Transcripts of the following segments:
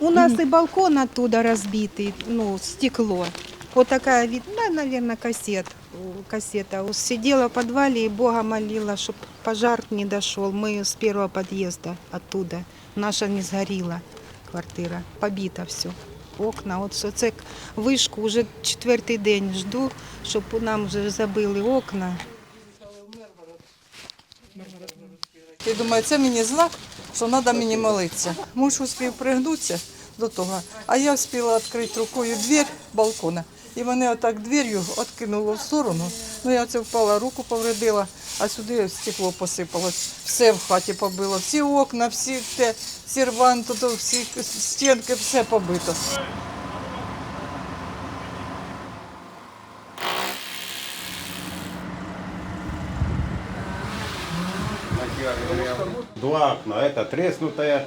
У нас и балкон оттуда разбитый, ну, стекло. Вот такая, вид- да, наверное, кассет, кассета. Сидела в подвале и Бога молила, чтобы пожар не дошел. Мы с первого подъезда оттуда. Наша не сгорела квартира, побита все. Окна, от що це вишку вже четвертий день жду, щоб нам вже забили окна. Я думаю, це мені знак, що треба мені молитися. Муж успів пригнутися до того, а я встигла відкрити рукою двір балкона. І мене отак двер'ю відкинуло в сторону. Ну я це впала, руку повредила, а сюди стекло посипалось. Все в хаті побило, всі окна, всі те, сервант, всі стінки, все побито. Два окна, это треснутое,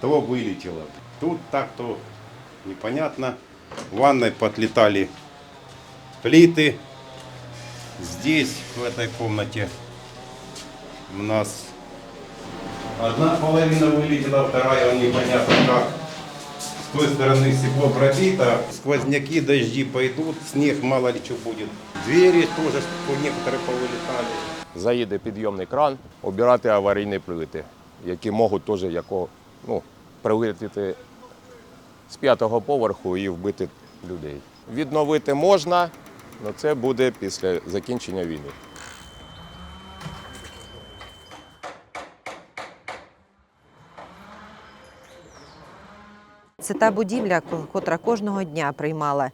то вылетело. Тут так, то непонятно. В ванной подлетали плиты. Здесь, в этой комнате, у нас одна половина вылетела, вторая непонятно как. С той стороны стекло пробито, сквозняки, дожди пойдут, снег мало ли что будет. Двери тоже некоторые повылетали. Заїде підйомний кран, обирати аварійні плити, які можуть теж яко, ну, прилетіти з п'ятого поверху і вбити людей. Відновити можна, але це буде після закінчення війни. Це та будівля, ко- котра кожного дня приймала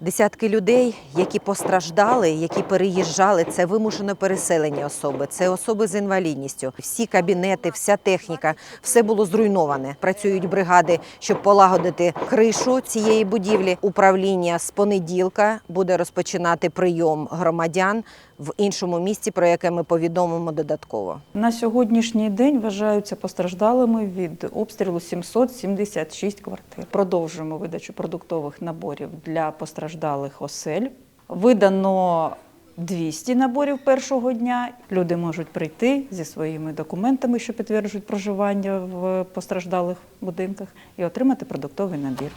десятки людей, які постраждали, які переїжджали. Це вимушено переселені особи, це особи з інвалідністю. Всі кабінети, вся техніка, все було зруйноване. Працюють бригади, щоб полагодити кришу цієї будівлі. Управління з понеділка буде розпочинати прийом громадян в іншому місці, про яке ми повідомимо додатково. На сьогоднішній день вважаються постраждалими від обстрілу 776 квартир. Продовжуємо видачу продуктових наборів для постраждалих осель. Видано 200 наборів першого дня. Люди можуть прийти зі своїми документами, що підтверджують проживання в постраждалих будинках, і отримати продуктовий набір.